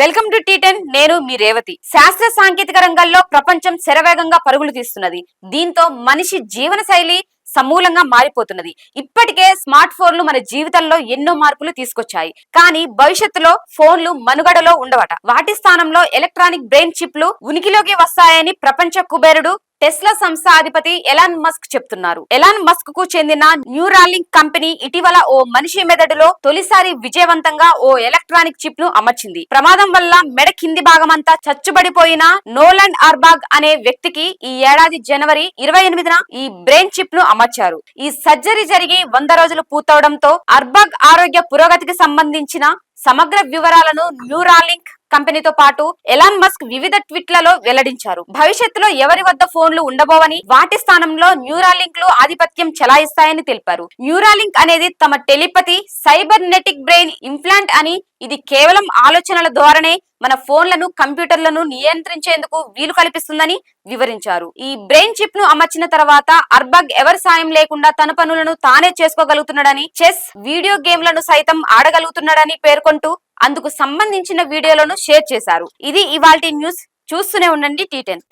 Welcome to tea ten నేను మీ రేవతి. శాస్త్ర సాంకేతిక రంగాల్లో ప్రపంచం శరవేగంగా పరుగులు తీస్తున్నది. దీంతో మనిషి జీవన శైలి సమూలంగా మారిపోతున్నది. ఇప్పటికే స్మార్ట్ ఫోన్లు మన జీవితంలో ఎన్నో మార్పులు తీసుకొచ్చాయి. కానీ భవిష్యత్తులో ఫోన్లు మనుగడలో ఉండవట. వాటి స్థానంలో ఎలక్ట్రానిక్ బ్రెయిన్ చిప్లు ఉనికిలోకి వస్తాయని ప్రపంచ కుబేరుడు టెస్లా సంస్థ అధిపతి ఎలాన్ మస్క్ చెప్తున్నారు. ఎలాన్ మస్క్కు చెందిన న్యూరాలింక్ కంపెనీ ఇటీవల ఓ మనిషి మెదడులో తొలిసారి విజయవంతంగా ఓ ఎలక్ట్రానిక్ చిప్ను అమర్చింది. ప్రమాదం వల్ల మెడ కింది భాగమంతా చచ్చుబడిపోయిన నోలాండ్ ఆర్బాగ్ అనే వ్యక్తికి ఈ ఏడాది జనవరి ఇరవై ఎనిమిదిన ఈ బ్రెయిన్ చిప్ను అమర్చారు. ఈ సర్జరీ జరిగి వంద రోజులు పూర్తవడంతో అర్బాగ్ ఆరోగ్య పురోగతికి సంబంధించిన సమగ్ర వివరాలను న్యూరాలింక్ కంపెనీతో పాటు ఎలాన్ మస్క్ వివిధ ట్వీట్లలో వెల్లడించారు. భవిష్యత్తులో ఎవరి వద్ద ఫోన్లు ఉండబోవని వాటి స్థానంలో న్యూరాలింక్లు ఆధిపత్యం చెలాయిస్తాయని తెలిపారు. న్యూరాలింక్ అనేది తమ టెలిపతి సైబర్నెటిక్ బ్రెయిన్ ఇంప్లాంట్ అని ఇది కేవలం ఆలోచనల ద్వారానే మన ఫోన్లను కంప్యూటర్లను నియంత్రించేందుకు వీలు కల్పిస్తుందని వివరించారు. ఈ బ్రెయిన్ చిప్ను అమర్చిన తర్వాత అర్బగ్ ఎవరి సాయం లేకుండా తన పనులను తానే చేసుకోగలుగుతున్నాడని చెస్ వీడియో గేమ్లను సైతం ఆడగలుగుతున్నాడని పేర్కొంటూ అందుకు సంబంధించిన వీడియోలను షేర్ చేశారు. ఇది ఇవాల్టి న్యూస్. చూస్తూనే ఉండండి టీటెన్